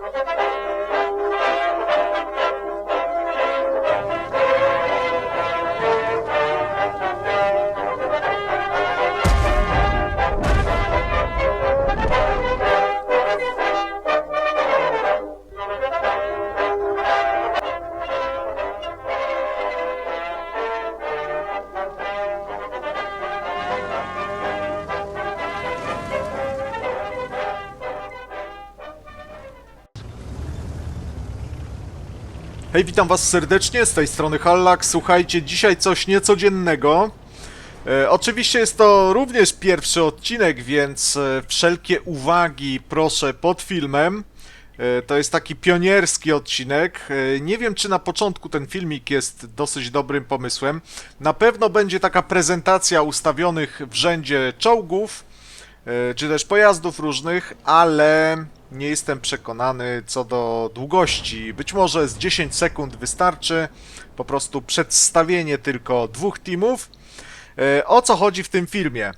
Música Hej, witam was serdecznie, z tej strony Hallak. Słuchajcie, dzisiaj coś niecodziennego. E, oczywiście jest to również pierwszy odcinek, więc e, wszelkie uwagi proszę pod filmem. E, to jest taki pionierski odcinek. E, nie wiem, czy na początku ten filmik jest dosyć dobrym pomysłem. Na pewno będzie taka prezentacja ustawionych w rzędzie czołgów, e, czy też pojazdów różnych, ale nie jestem przekonany co do długości. Być może z 10 sekund wystarczy. Po prostu przedstawienie tylko dwóch teamów. E, O co chodzi w tym filmie?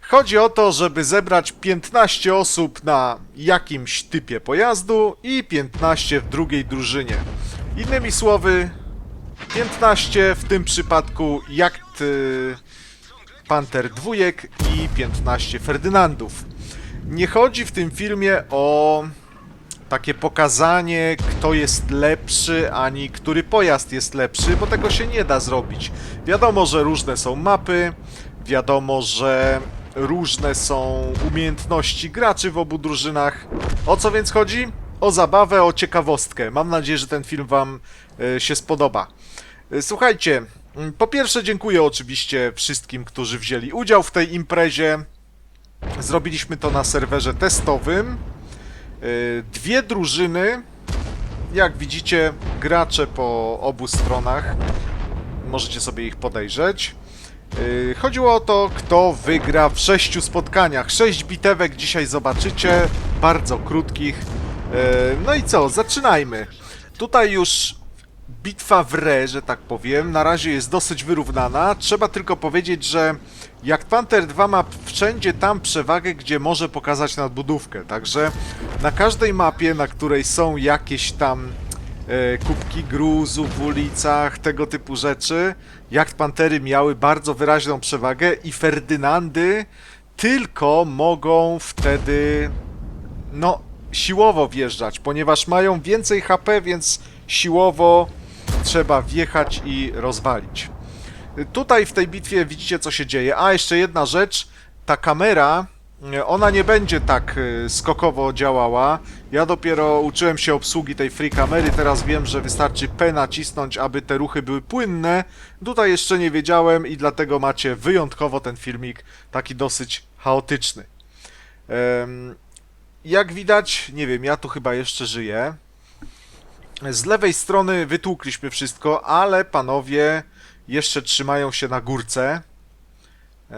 Chodzi o to, żeby zebrać 15 osób na jakimś typie pojazdu i 15 w drugiej drużynie. Innymi słowy, 15 w tym przypadku jakt y, Panter dwójek i 15 Ferdynandów. Nie chodzi w tym filmie o takie pokazanie, kto jest lepszy, ani który pojazd jest lepszy, bo tego się nie da zrobić. Wiadomo, że różne są mapy, wiadomo, że różne są umiejętności graczy w obu drużynach. O co więc chodzi? O zabawę, o ciekawostkę. Mam nadzieję, że ten film Wam e, się spodoba. E, Słuchajcie, po pierwsze dziękuję oczywiście wszystkim, którzy wzięli udział w tej imprezie. Zrobiliśmy to na serwerze testowym. Yy, Dwie drużyny. Jak widzicie, gracze po obu stronach. Możecie sobie ich podejrzeć. Yy, Chodziło o to, kto wygra w sześciu spotkaniach. Sześć bitewek dzisiaj zobaczycie, bardzo krótkich. Yy, No i co, zaczynajmy. Tutaj już bitwa w re, że tak powiem, na razie jest dosyć wyrównana. Trzeba tylko powiedzieć, że jak Panther 2 ma wszędzie tam przewagę, gdzie może pokazać nadbudówkę. Także na każdej mapie, na której są jakieś tam e, kubki gruzu w ulicach, tego typu rzeczy, Jacht Pantery miały bardzo wyraźną przewagę i Ferdynandy tylko mogą wtedy no, siłowo wjeżdżać, ponieważ mają więcej HP, więc siłowo trzeba wjechać i rozwalić. Tutaj w tej bitwie widzicie co się dzieje. A jeszcze jedna rzecz, ta kamera, ona nie będzie tak e, skokowo działała. Ja dopiero uczyłem się obsługi tej free kamery, teraz wiem, że wystarczy P nacisnąć, aby te ruchy były płynne. Tutaj jeszcze nie wiedziałem i dlatego macie wyjątkowo ten filmik taki dosyć chaotyczny. Jak widać, nie wiem, ja tu chyba jeszcze żyję. Z lewej strony wytłukliśmy wszystko, ale panowie jeszcze trzymają się na górce. E,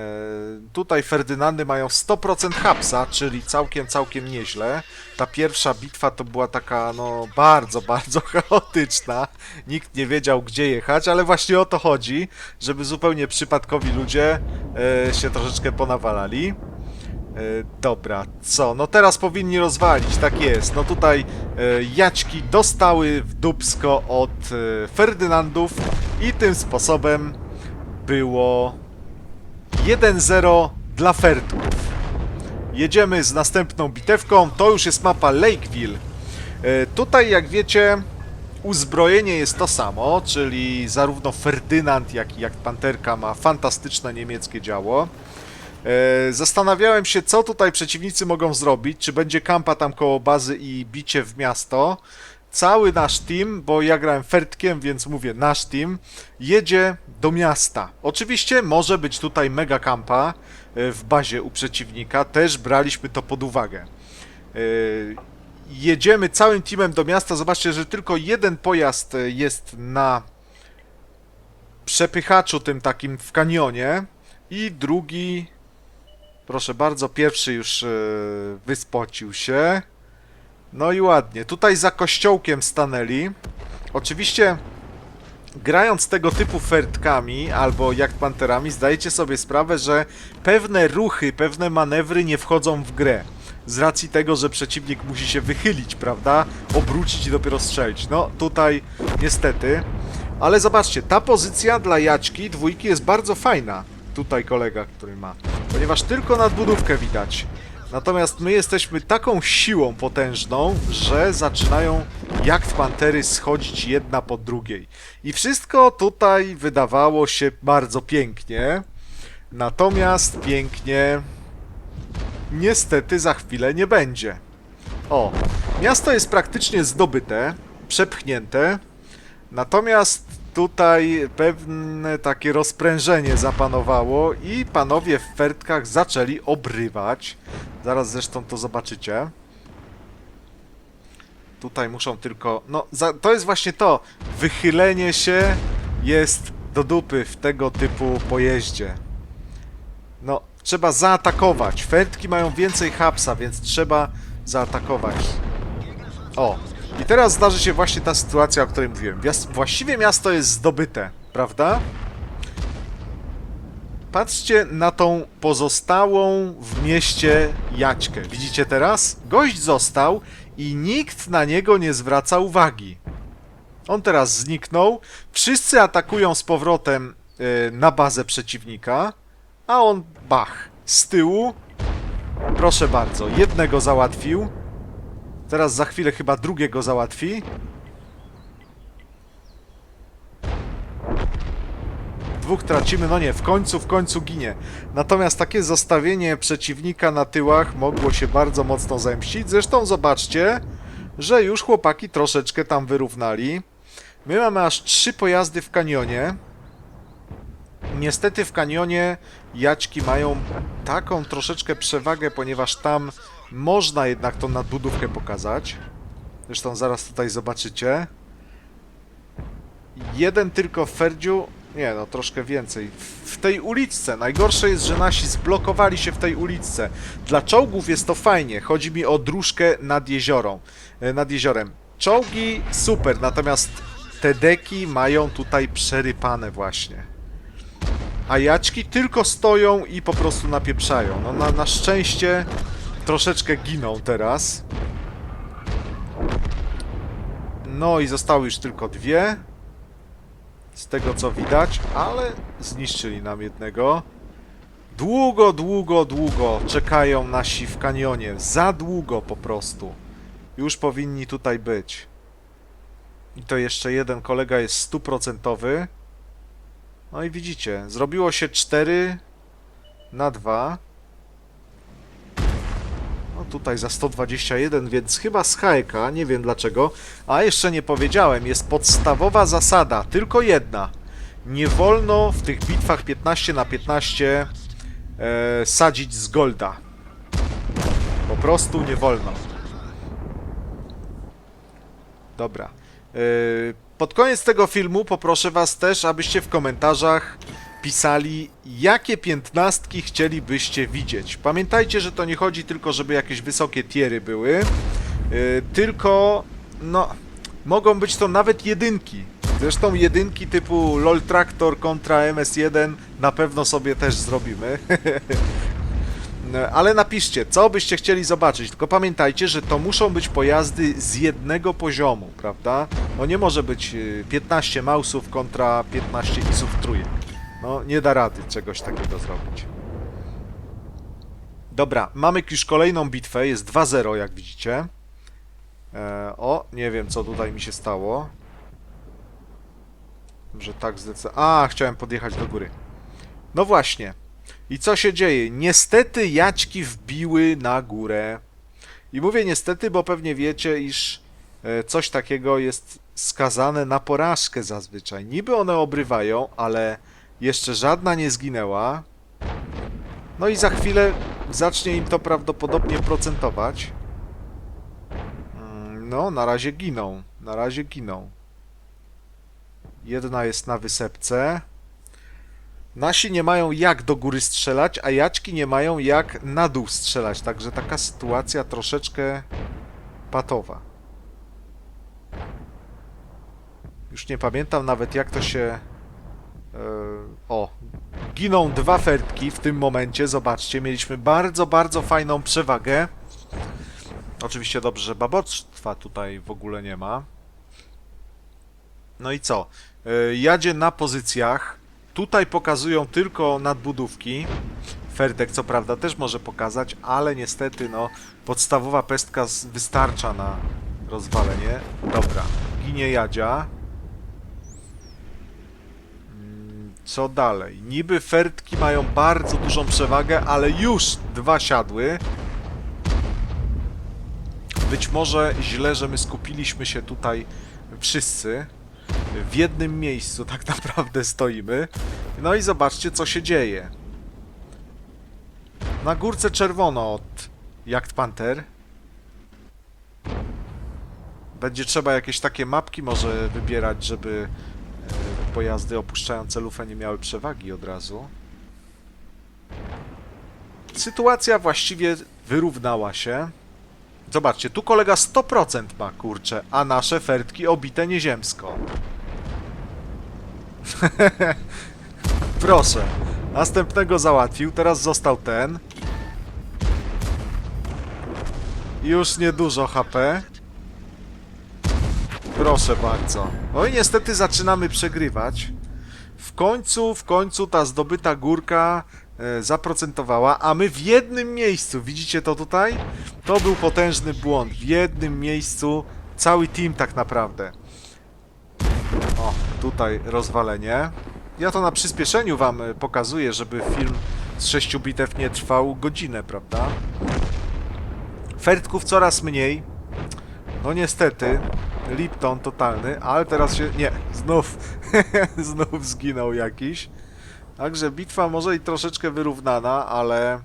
tutaj Ferdynandy mają 100% hapsa, czyli całkiem, całkiem nieźle. Ta pierwsza bitwa to była taka, no, bardzo, bardzo chaotyczna. Nikt nie wiedział, gdzie jechać, ale właśnie o to chodzi, żeby zupełnie przypadkowi ludzie e, się troszeczkę ponawalali. E, Dobra, co? No teraz powinni rozwalić, tak jest. No tutaj e, jaćki dostały w dubsko od e, Ferdynandów i tym sposobem było 1-0 dla Ferdków. Jedziemy z następną bitewką, to już jest mapa Lakeville. E, Tutaj, jak wiecie, uzbrojenie jest to samo, czyli zarówno Ferdynand, jak i jak Panterka ma fantastyczne niemieckie działo. E, Zastanawiałem się, co tutaj przeciwnicy mogą zrobić. Czy będzie kampa tam koło bazy i bicie w miasto. Cały nasz team, bo ja grałem Fertkiem, więc mówię nasz team, jedzie do miasta. Oczywiście może być tutaj mega kampa e, w bazie u przeciwnika. Też braliśmy to pod uwagę. E, Jedziemy całym teamem do miasta. Zobaczcie, że tylko jeden pojazd jest na przepychaczu tym takim w kanionie i drugi Proszę bardzo, pierwszy już e, wyspocił się. No i ładnie. Tutaj za kościołkiem stanęli. Oczywiście, grając tego typu fertkami albo jak panterami, zdajecie sobie sprawę, że pewne ruchy, pewne manewry nie wchodzą w grę. z racji tego, że przeciwnik musi się wychylić, prawda? Obrócić i dopiero strzelić. No, tutaj niestety. Ale zobaczcie, ta pozycja dla Jaćki dwójki jest bardzo fajna. Tutaj kolega, który ma. Ponieważ tylko nadbudówkę widać. Natomiast my jesteśmy taką siłą potężną, że zaczynają jak pantery schodzić jedna po drugiej. I wszystko tutaj wydawało się bardzo pięknie. Natomiast pięknie niestety za chwilę nie będzie. O, miasto jest praktycznie zdobyte, przepchnięte. Natomiast tutaj pewne takie rozprężenie zapanowało i panowie w fertkach zaczęli obrywać. Zaraz zresztą to zobaczycie. Tutaj muszą tylko... No, za, to jest właśnie to. Wychylenie się jest do dupy w tego typu pojeździe. No, trzeba zaatakować. Fertki mają więcej hapsa, więc trzeba zaatakować. O, i teraz zdarzy się właśnie ta sytuacja, o której mówiłem. Właściwie miasto jest zdobyte, prawda? Patrzcie na tą pozostałą w mieście Jaćkę. Widzicie teraz? Gość został i nikt na niego nie zwraca uwagi. On teraz zniknął. Wszyscy atakują z powrotem e, na bazę przeciwnika, a on bach. Z tyłu. Proszę bardzo, jednego załatwił. Teraz za chwilę chyba drugiego załatwi. Dwóch tracimy, no nie, w końcu, w końcu ginie. Natomiast takie zostawienie przeciwnika na tyłach mogło się bardzo mocno zemścić. Zresztą zobaczcie, że już chłopaki troszeczkę tam wyrównali. My mamy aż trzy pojazdy w kanionie. Niestety w kanionie Jaćki mają taką troszeczkę przewagę, ponieważ tam można jednak tą nadbudówkę pokazać. Zresztą zaraz tutaj zobaczycie. Jeden tylko w Ferdziu, nie no, troszkę więcej. W- tej uliczce. Najgorsze jest, że nasi zblokowali się w tej uliczce. Dla czołgów jest to fajnie. Chodzi mi o dróżkę nad jeziorą. e, Nad jeziorem. Czołgi super, natomiast te deki mają tutaj przerypane właśnie. A jaćki tylko stoją i po prostu napieprzają. No na, na szczęście troszeczkę giną teraz. No i zostały już tylko dwie. Z tego co widać, ale zniszczyli nam jednego. Długo, długo, długo czekają nasi w kanionie. Za długo po prostu. Już powinni tutaj być. I to jeszcze jeden kolega jest stuprocentowy. No i widzicie, zrobiło się 4 na 2. Tutaj za 121, więc chyba z HK, nie wiem dlaczego. A jeszcze nie powiedziałem, jest podstawowa zasada, tylko jedna. Nie wolno w tych bitwach 15 na 15 e, sadzić z golda. Po prostu nie wolno. Dobra. E, pod koniec tego filmu poproszę Was też, abyście w komentarzach pisali, jakie piętnastki chcielibyście widzieć. Pamiętajcie, że to nie chodzi tylko, żeby jakieś wysokie tiery były, yy, tylko, no, mogą być to nawet jedynki. Zresztą jedynki typu LOL Tractor kontra MS1 na pewno sobie też zrobimy. No, Ale napiszcie, co byście chcieli zobaczyć. Tylko pamiętajcie, że to muszą być pojazdy z jednego poziomu, prawda? No nie może być y, 15 mausów kontra 15 isów trójek. No nie da rady czegoś takiego zrobić. Dobra, mamy już kolejną bitwę. Jest 2-0, jak widzicie. E, o, nie wiem, co tutaj mi się stało. Że tak zdecydowanie... A, chciałem podjechać do góry. No właśnie. I co się dzieje? Niestety jaćki wbiły na górę. I mówię niestety, bo pewnie wiecie, iż e, coś takiego jest skazane na porażkę zazwyczaj. Niby one obrywają, ale jeszcze żadna nie zginęła. No i za chwilę zacznie im to prawdopodobnie procentować. Mm, No, na razie giną. Na razie giną. Jedna jest na wysepce. Nasi nie mają jak do góry strzelać, a jaćki nie mają jak na dół strzelać, także taka sytuacja troszeczkę patowa. Już nie pamiętam nawet jak to się... e, o, giną dwa fertki w tym momencie, zobaczcie, mieliśmy bardzo, bardzo fajną przewagę. Oczywiście dobrze, że baboctwa tutaj w ogóle nie ma. No i co? Yy, Jadzie na pozycjach. Tutaj pokazują tylko nadbudówki. Ferdek co prawda też może pokazać, ale niestety no podstawowa pestka wystarcza na rozwalenie. Dobra, ginie Jadzia. Co dalej? Niby Ferdki mają bardzo dużą przewagę, ale już dwa siadły. Być może źle, że my skupiliśmy się tutaj wszyscy w jednym miejscu tak naprawdę stoimy. No i zobaczcie co się dzieje. Na górce czerwono od Jagd Panther. Będzie trzeba jakieś takie mapki może wybierać, żeby pojazdy opuszczające lufę nie miały przewagi od razu. Sytuacja właściwie wyrównała się. Zobaczcie, tu kolega 100% ma, kurczę, a nasze fertki obite nieziemsko. Proszę. Następnego załatwił, teraz został ten. Już niedużo HP. Proszę bardzo. No i niestety zaczynamy przegrywać. W końcu, w końcu ta zdobyta górka e, zaprocentowała, a my w jednym miejscu, widzicie to tutaj? To był potężny błąd. W jednym miejscu cały team tak naprawdę. O, tutaj rozwalenie. Ja to na przyspieszeniu wam e, pokazuję, żeby film z 6 bitew nie trwał godzinę, prawda? Fertków coraz mniej. No niestety, Lipton totalny, ale teraz się... Nie, znów, znów zginął jakiś. Także bitwa może i troszeczkę wyrównana, ale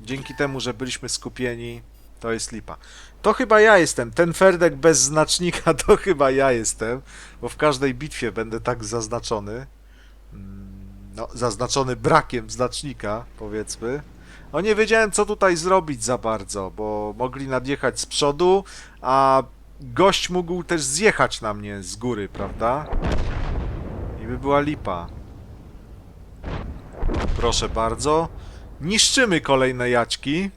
dzięki temu, że byliśmy skupieni, to jest lipa. To chyba ja jestem, ten Ferdek bez znacznika to chyba ja jestem, bo w każdej bitwie będę tak zaznaczony. Mm, No, zaznaczony brakiem znacznika, powiedzmy. No nie wiedziałem, co tutaj zrobić za bardzo, bo mogli nadjechać z przodu, a gość mógł też zjechać na mnie z góry, prawda? I by była lipa. Proszę bardzo. Niszczymy kolejne jaćki.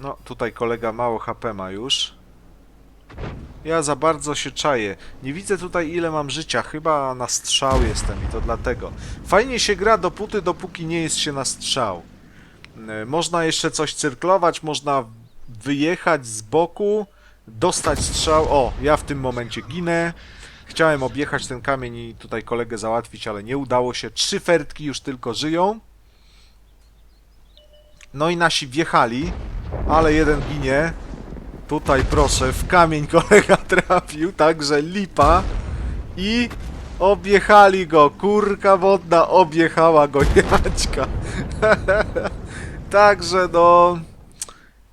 No, tutaj kolega mało HP ma już. Ja za bardzo się czaję. Nie widzę tutaj ile mam życia. Chyba na strzał jestem i to dlatego. Fajnie się gra dopóty, dopóki nie jest się na strzał. E, Można jeszcze coś cyrklować, można wyjechać z boku, dostać strzał. O, ja w tym momencie ginę. Chciałem objechać ten kamień i tutaj kolegę załatwić, ale nie udało się. Trzy fertki już tylko żyją. No i nasi wjechali, ale jeden ginie. Tutaj proszę, w kamień kolega trafił, także lipa. I objechali go, kurka wodna objechała go Jaćka. także no,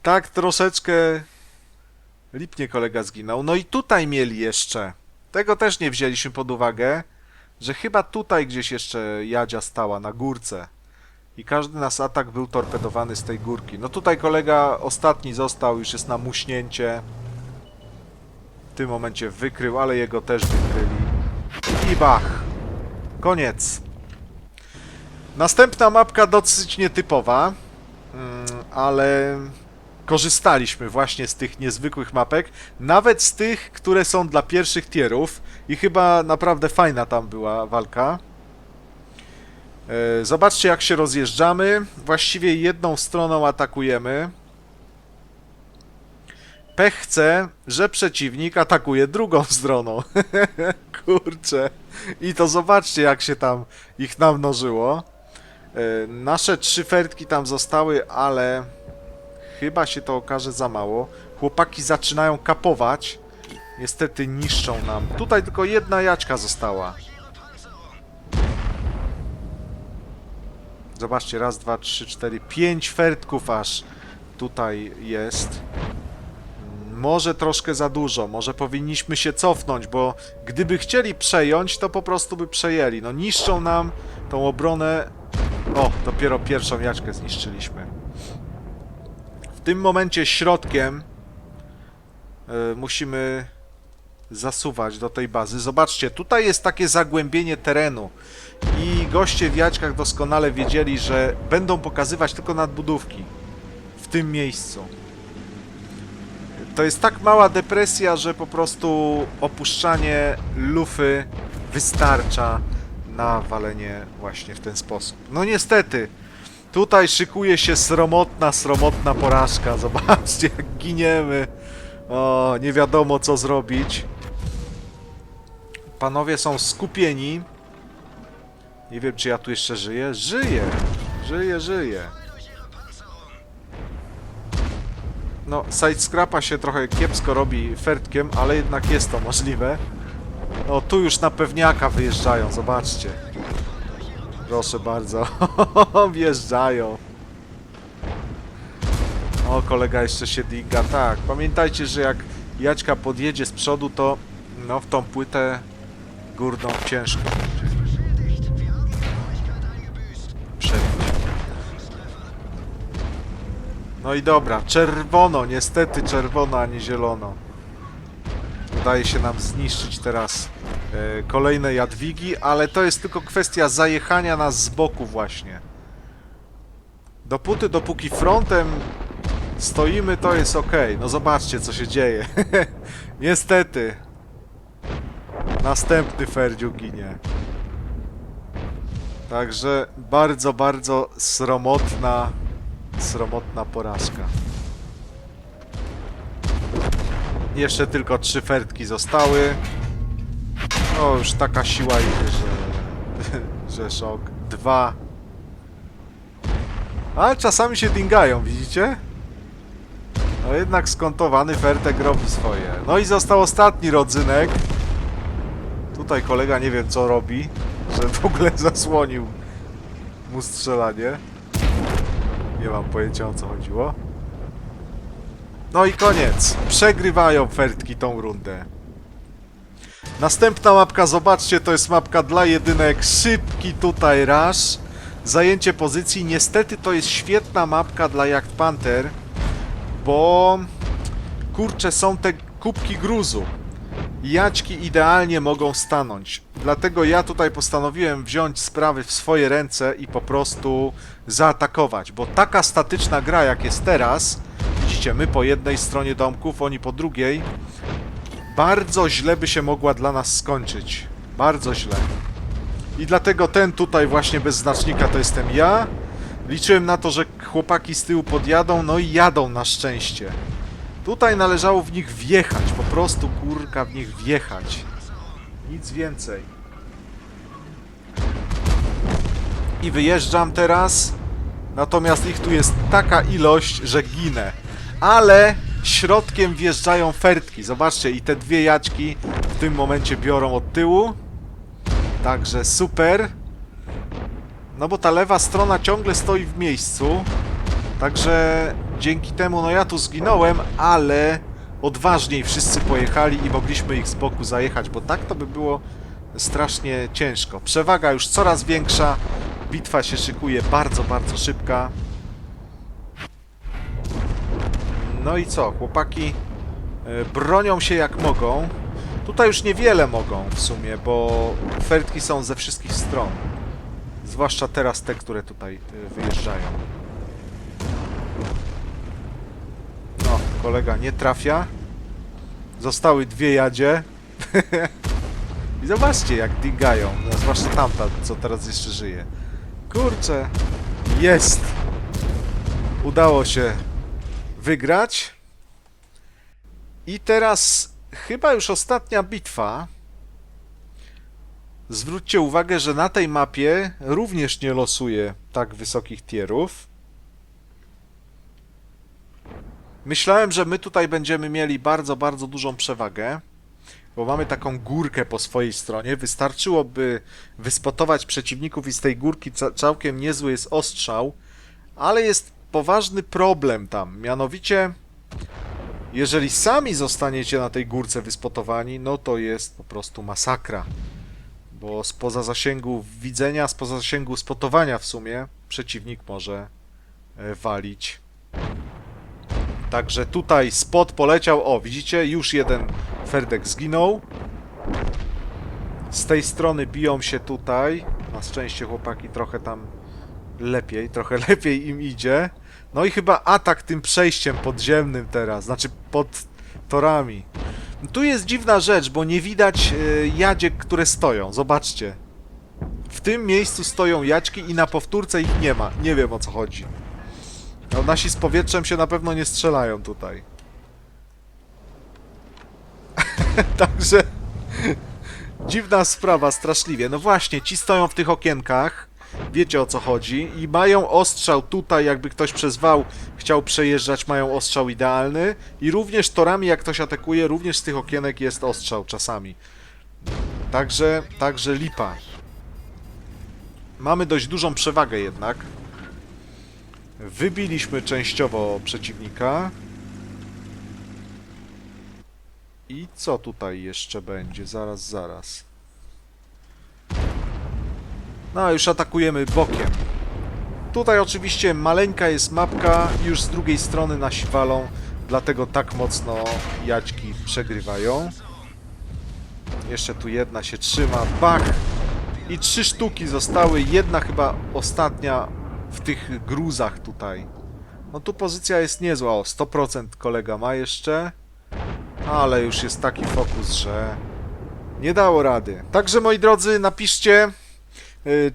tak troszeczkę lipnie kolega zginął. No i tutaj mieli jeszcze, tego też nie wzięliśmy pod uwagę, że chyba tutaj gdzieś jeszcze Jadzia stała, na górce. I każdy nas atak był torpedowany z tej górki. No tutaj kolega ostatni został, już jest na muśnięcie. W tym momencie wykrył, ale jego też wykryli. I bach! Koniec. Następna mapka dosyć nietypowa, mm, ale korzystaliśmy właśnie z tych niezwykłych mapek, nawet z tych, które są dla pierwszych tierów i chyba naprawdę fajna tam była walka. E, Zobaczcie, jak się rozjeżdżamy. Właściwie jedną stroną atakujemy. Pech chce, że przeciwnik atakuje drugą stroną. Kurczę. I to zobaczcie, jak się tam ich namnożyło. E, Nasze trzy fertki tam zostały, ale chyba się to okaże za mało. Chłopaki zaczynają kapować. Niestety niszczą nam. Tutaj tylko jedna jaczka została. Zobaczcie, raz, dwa, trzy, cztery, pięć fertków aż tutaj jest. Może troszkę za dużo, może powinniśmy się cofnąć, bo gdyby chcieli przejąć, to po prostu by przejęli. No niszczą nam tą obronę. O, dopiero pierwszą jaczkę zniszczyliśmy. W tym momencie środkiem y, musimy zasuwać do tej bazy. Zobaczcie, tutaj jest takie zagłębienie terenu i goście w Jaćkach doskonale wiedzieli, że będą pokazywać tylko nadbudówki. tym miejscu. To jest tak mała depresja, że po prostu opuszczanie lufy wystarcza na walenie właśnie w ten sposób. No niestety, tutaj szykuje się sromotna, sromotna porażka. Zobaczcie, jak giniemy. O, nie wiadomo co zrobić. Panowie są skupieni. Nie wiem, czy ja tu jeszcze żyję. Żyję! Żyję, żyję. No, sidescrapa się trochę kiepsko robi fertkiem, ale jednak jest to możliwe. O, tu już na pewniaka wyjeżdżają, zobaczcie. Proszę bardzo. Wjeżdżają. O, kolega jeszcze się diga. Tak, pamiętajcie, że jak Jaćka podjedzie z przodu, to no w tą płytę górną ciężko. No i dobra, czerwono, niestety czerwono, a nie zielono. Udaje się nam zniszczyć teraz e, kolejne jadwigi, ale to jest tylko kwestia zajechania nas z boku właśnie. Dopóty, dopóki frontem stoimy, to jest ok. No zobaczcie, co się dzieje. Niestety. Następny Ferdziu ginie. Także bardzo, bardzo sromotna, sromotna porażka. Jeszcze tylko trzy fertki zostały. O, już taka siła idzie, że, że szok. Dwa. Ale czasami się dingają, widzicie? No jednak skontowany fertek robi swoje. No i został ostatni rodzynek. Tutaj kolega nie wiem co robi, że w ogóle zasłonił mu strzelanie. Nie mam pojęcia o co chodziło. No i koniec. Przegrywają fertki tą rundę. Następna mapka, zobaczcie, to jest mapka dla jedynek. Szybki tutaj rush. Zajęcie pozycji. Niestety to jest świetna mapka dla Yacht Panther, bo kurczę, są te kubki gruzu. Jaćki idealnie mogą stanąć. Dlatego ja tutaj postanowiłem wziąć sprawy w swoje ręce i po prostu zaatakować, bo taka statyczna gra jak jest teraz, widzicie, my po jednej stronie domków, oni po drugiej, bardzo źle by się mogła dla nas skończyć. Bardzo źle. I dlatego ten tutaj właśnie bez znacznika to jestem ja. Liczyłem na to, że chłopaki z tyłu podjadą, no i jadą na szczęście. Tutaj należało w nich wjechać, po prostu kurka w nich wjechać. Nic więcej. I wyjeżdżam teraz. Natomiast ich tu jest taka ilość, że ginę. Ale środkiem wjeżdżają fertki. Zobaczcie, i te dwie jaćki w tym momencie biorą od tyłu. Także super. No bo ta lewa strona ciągle stoi w miejscu. Także dzięki temu, no ja tu zginąłem, ale odważniej wszyscy pojechali i mogliśmy ich z boku zajechać, bo tak to by było strasznie ciężko. Przewaga już coraz większa, bitwa się szykuje bardzo, bardzo szybka. No i co, chłopaki e, bronią się jak mogą. Tutaj już niewiele mogą w sumie, bo fertki są ze wszystkich stron. Zwłaszcza teraz te, które tutaj e, wyjeżdżają. No, kolega nie trafia. Zostały dwie jadzie. I zobaczcie, jak dingają. No, zwłaszcza tamta, co teraz jeszcze żyje. Kurczę. Jest. Udało się wygrać. I teraz chyba już ostatnia bitwa. Zwróćcie uwagę, że na tej mapie również nie losuje tak wysokich tierów. Myślałem, że my tutaj będziemy mieli bardzo, bardzo dużą przewagę, bo mamy taką górkę po swojej stronie. Wystarczyłoby wyspotować przeciwników i z tej górki ca całkiem niezły jest ostrzał, ale jest poważny problem tam, mianowicie jeżeli sami zostaniecie na tej górce wyspotowani, no to jest po prostu masakra. Bo spoza zasięgu widzenia, spoza zasięgu spotowania w sumie, przeciwnik może e, walić. Także tutaj spot poleciał. O, widzicie? Już jeden Ferdek zginął. Z tej strony biją się tutaj. Na szczęście chłopaki trochę tam lepiej, trochę lepiej im idzie. No i chyba atak tym przejściem podziemnym teraz, znaczy pod torami. Tu jest dziwna rzecz, bo nie widać e, jadziek, które stoją. Zobaczcie. W tym miejscu stoją jaćki i na powtórce ich nie ma. Nie wiem o co chodzi. No, nasi z powietrzem się na pewno nie strzelają tutaj. Także dziwna sprawa, straszliwie. No właśnie, ci stoją w tych okienkach. Wiecie o co chodzi. I mają ostrzał tutaj, jakby ktoś przez wał chciał przejeżdżać, mają ostrzał idealny. I również torami, jak ktoś atakuje, również z tych okienek jest ostrzał czasami. Także, także lipa. Mamy dość dużą przewagę jednak. Wybiliśmy częściowo przeciwnika. I co tutaj jeszcze będzie? Zaraz, zaraz. No, już atakujemy bokiem. Tutaj oczywiście maleńka jest mapka, już z drugiej strony nasi walą, dlatego tak mocno jaćki przegrywają. Jeszcze tu jedna się trzyma, bach! I trzy sztuki zostały, jedna chyba ostatnia w tych gruzach tutaj. No tu pozycja jest niezła, o 100% kolega ma jeszcze. Ale już jest taki fokus, że nie dało rady. Także moi drodzy, napiszcie,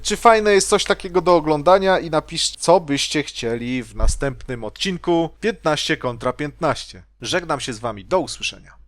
czy fajne jest coś takiego do oglądania i napiszcie, co byście chcieli w następnym odcinku 15 kontra 15. Żegnam się z wami, do usłyszenia.